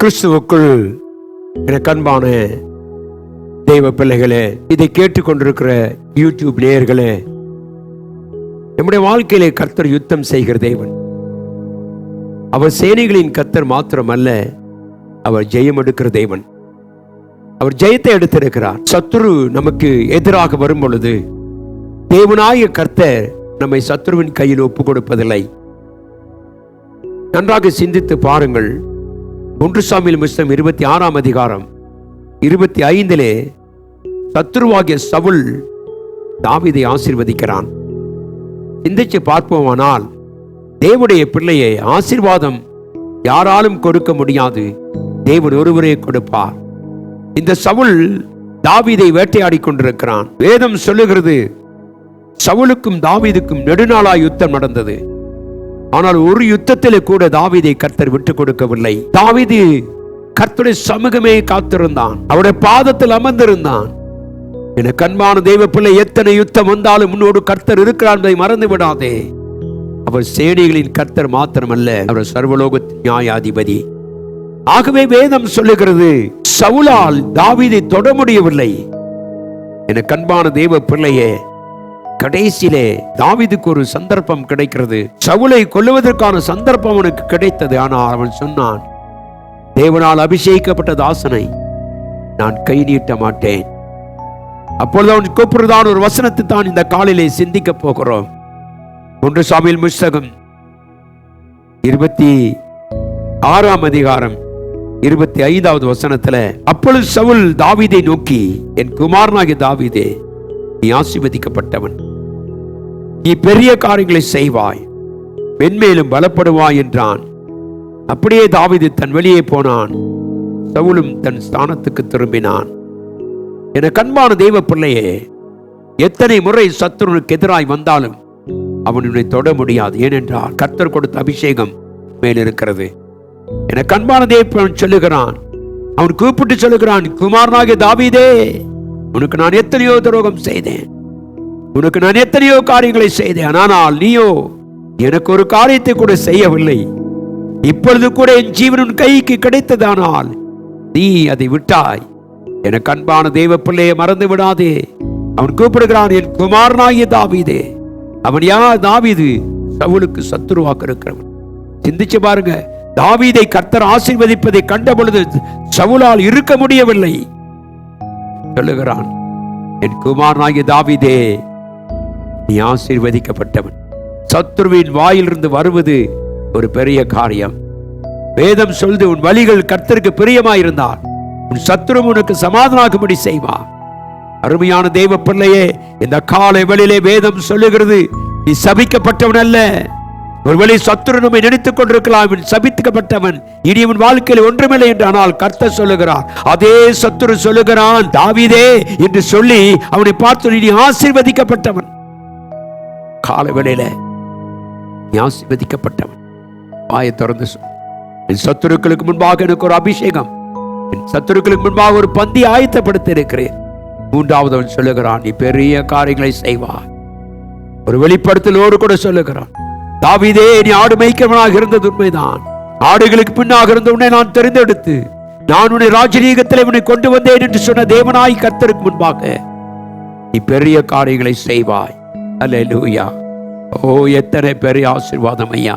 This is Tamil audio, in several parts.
கிறிஸ்துவுக்குள் எனக்கு அன்பான தெய்வ பிள்ளைகளே இதை கேட்டுக்கொண்டிருக்கிற யூடியூப் நேயர்களே நம்முடைய வாழ்க்கையிலே கர்த்தர் யுத்தம் செய்கிற தேவன். அவர் சேனைகளின் கர்த்தர் மாத்திரமல்ல அவர் ஜெயம் எடுக்கிற தேவன். அவர் ஜெயத்தை எடுத்திருக்கிறார். சத்துரு நமக்கு எதிராக வரும் பொழுது தேவனாய கர்த்தர் நம்மை சத்ருவின் கையில் ஒப்பு கொடுப்பதில்லை நன்றாக சிந்தித்து பாருங்கள். ஒன்று சாமியில் புஸ்தகம் இருபத்தி ஆறாம் அதிகாரம். இருபத்தி ஐந்திலே சத்துருவாகிய சவுல் தாவிதை ஆசிர்வதிக்கிறான். சிந்திச்சு பார்ப்போமானால் தேவனுடைய பிள்ளையை ஆசிர்வாதம் யாராலும் கொடுக்க முடியாது. தேவன் ஒருவரே கொடுப்பார். இந்த சவுல் தாவிதை வேட்டையாடி கொண்டிருக்கிறான். வேதம் சொல்லுகிறது சவுலுக்கும் தாவிதுக்கும் நெடுநாளாய் யுத்தம் நடந்தது. ஆனால் ஒரு யுத்தத்திலே கூட தாவிதை கர்த்தர் விட்டு கொடுக்கவில்லை தாவீது கர்த்தருடைய சமூகமே காத்திருந்தான். அவருடைய பாதத்தில் அமர்ந்திருந்தான். என கண்பான தெய்வ பிள்ளை எத்தனை யுத்தம் வந்தாலும் முன்னோடு கர்த்தர் இருக்கிறார் என்பதை மறந்து விடாதே. அவர் சேனைகளின் கர்த்தர் மாத்திரமல்ல அவர் சர்வலோக நியாயாதிபதி. ஆகவே வேதம் சொல்லுகிறது சவுலால் தாவிதை தொட முடியவில்லை என கண்பான தெய்வ பிள்ளையே கடைசியிலே தாவிதுக்கு ஒரு சந்தர்ப்பம் கிடைக்கிறது. சவுலை கொல்லுவதற்கான சந்தர்ப்பம் அவனுக்கு கிடைத்தது. ஆனால் அவன் சொன்னான் தேவனால் அபிஷேகிக்கப்பட்ட தாசனை நான் கை நீட்ட மாட்டேன். அப்பொழுது அவன் கூப்பிடுறதான ஒரு வசனத்தை தான் இந்த காலிலே சிந்திக்க போகிறோம். ஒன்று சாமியில் முஸ்தகம் இருபத்தி ஆறாம் அதிகாரம் இருபத்தி ஐந்தாவது வசனத்துல அப்பொழுது சவுல் தாவீதை நோக்கி என் குமாரனாகிய தாவீதே நீ ஆசிர்வதிக்கப்பட்டவன். நீ பெரிய காரியங்களை செய்வாய் மென்மேலும் பலப்படுவாய் என்றான். அப்படியே தாவிது தன் வெளியே போனான். சவுலும் தன் ஸ்தானத்துக்கு திரும்பினான். என கண்பான தெய்வ பிள்ளையே எத்தனை முறை சத்துருனுக்கு எதிராய் வந்தாலும் அவனுடைய தொட முடியாது. ஏனென்றால் கர்த்தர் கொடுத்த அபிஷேகம் மேல் இருக்கிறது என கண்பான தேவன் சொல்லுகிறான். அவன் கூப்பிட்டு சொல்லுகிறான் குமாரனாகிய தாவிதே உனக்கு நான் எத்தனையோ துரோகம் செய்தேன். உனக்கு நான் எத்தனையோ காரியங்களை செய்தேன். ஆனால் நீயோ எனக்கு ஒரு காரியத்தை கூட செய்யவில்லை. இப்பொழுது கூட என் ஜீவன் கைக்கு கிடைத்ததானால் நீ அதை விட்டாய். எனக்கு அன்பான தெய்வ பிள்ளையை மறந்து விடாதே. அவன் கூப்பிடுகிறான் என் குமாரனாகிய தாவீதே. அவன் யார்? தாவீது சவுலுக்கு சத்துருவாக்க இருக்கிறவன். சிந்திச்சு பாருங்க. தாவீதை கர்த்தர் ஆசீர்வதிப்பதை கண்ட பொழுது சவுலால் இருக்க முடியவில்லை. சொல்லுகிறான் என் குமாரனாகிய தாவீதே நீ ஆசீர்வதிக்கப்பட்டவன். சத்துருவின் வாயிலிருந்து வருவது ஒரு பெரிய காரியம். வேதம் சொல்து உன் வழிகள் கர்த்தருக்கு பிரியமாயிருந்தால் உன் சத்துரு உனக்கு சமாதானாகும்படி செய்வா. அருமையான தெய்வ பிள்ளையே இந்த காலை வேளையிலே வேதம் சொல்லுகிறது நீ சபிக்கப்பட்டவன் அல்ல. ஒருவேளை சத்துரு நம்மை நினைத்துக் கொண்டிருக்கலாம் இவன் சபித்துக்கப்பட்டவன் இனி இவன் வாழ்க்கையில் ஒன்றுமில்லை என்று ஆனால் கர்த்த சொல்லுகிறான் அதே சத்துரு சொல்லுகிறான் தாவிதே என்று சொல்லி அவனை பார்த்து இனி ஆசீர்வதிக்கப்பட்டவன். கால வேளையில நீ ஆசீர்வதிக்கப்பட்டவன் வாயை திறந்து என் சத்துருக்களுக்கு முன்பாக எனக்கு ஒரு அபிஷேகம். என் சத்துருக்களுக்கு முன்பாக ஒரு பந்தி ஆயத்தப்படுத்தி இருக்கிறேன். மூன்றாவது அவன் சொல்லுகிறான் நீ பெரிய காரியங்களை செய்வாய். ஒரு வெளிப்படுத்தலோடு கூட சொல்லுகிறான் தாவிதே நீ ஆடு மேய்க்கவனாக இருந்தது உண்மைதான். ஆடுகளுக்கு பின்னாக இருந்த உன்னை நான் தெரிந்தெடுத்து நான் உன்னை ராஜரீகத்தில் உன்னை கொண்டு வந்தேன் என்று சொன்ன தேவனாய் கர்த்தருக்கு முன்பாக நீ பெரிய காரியங்களை செய்வாய். அல்ல லூயா ஓ எத்தனை பெரிய ஆசீர்வாதம் ஐயா?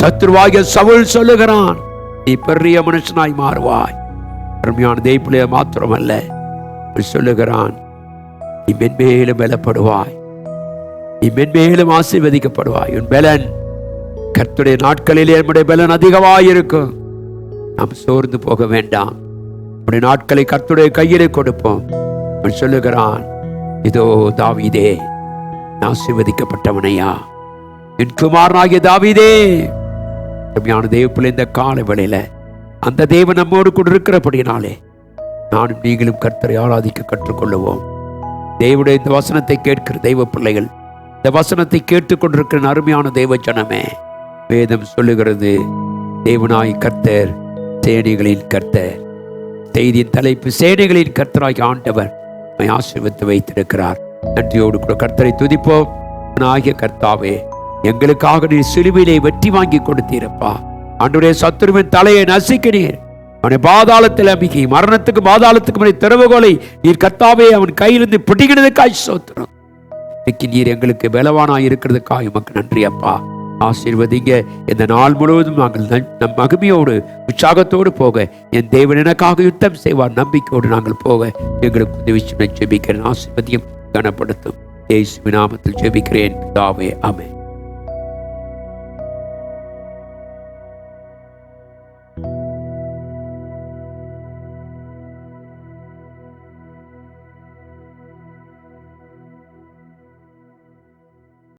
சத்ருவாகிய சவுல் சொல்லுகிறான் நீ பெரிய மனுஷனாய் மாறுவாய். அருமையான தெய்ப்பிலே மாத்திரமல்ல. அவன் சொல்லுகிறான் நீ மென்மேலும் பலப்படுவாய். நீ மென்மேலும் ஆசீர்வதிக்கப்படுவாய். உன் பலன் கர்த்துடைய நாட்களிலே நம்முடைய பலன் அதிகமாயிருக்கும். நாம் சோர்ந்து போக வேண்டாம். நம்முடைய நாட்களை கர்த்துடைய கையிலே கொடுப்போம். சொல்லுகிறான் இதோ தாவிதே ஆசீர்வதிக்கப்பட்டவனையா? என் குமாரனாகிய தாவீதே அருமையான தேவப்பிள்ளை இந்த கால வேளையில அந்த தேவன் நம்மோடு கூட இருக்கிறபடினாலே நானும் நீங்களும் கர்த்தரை ஆராதிக்க கற்றுக்கொள்ளுவோம். தேவனுடைய இந்த வசனத்தை கேட்கிற தெய்வ பிள்ளைகள் இந்த வசனத்தை கேட்டுக்கொண்டிருக்கிற அருமையான தெய்வ ஜனமே வேதம் சொல்லுகிறது தேவனாய் கர்த்தர் சேனைகளின் கர்த்தர். செய்தியின் தலைப்பு சேனைகளின் கர்த்தராகி ஆண்டவர் ஆசீர்வத்து வைத்திருக்கிறார். நன்றியோடு கூட கர்த்தரை துதிப்போம். ஆகிய கர்த்தாவே எங்களுக்காக நீ சிலுவையிலே வெற்றி வாங்கி கொடுத்தீரப்பா. ஆண்டுடைய சத்துருவின் தலையை நசுக்கினீர். அவனை பாதாளத்தில் அம்பிக்கை மரணத்துக்கு பாதாளத்துக்கு முறை திறவுகோலை நீர் கர்த்தாவே அவன் கையிலிருந்து பிடிக்கிறதுக்காய் சோத்திரம். இன்னைக்கு நீர் எங்களுக்கு பலவானாய் இருக்கிறதுக்காக உமக்கு நன்றி அப்பா. ஆசீர்வதிங்க. இந்த நாள் முழுவதும் நாங்கள் நம் மகிமையோடு உற்சாகத்தோடு போக என் தேவன் எனக்காக யுத்தம் செய்வார் நம்பிக்கையோடு நாங்கள் போக எங்களுக்கு உதவி செய்ய ஜெபிக்கிறேன். ஆசீர்வதியும். கனப்படுத்தும். இயேசுவின் நாமத்தில் ஜெபிக்கிறேன். தாவே அமே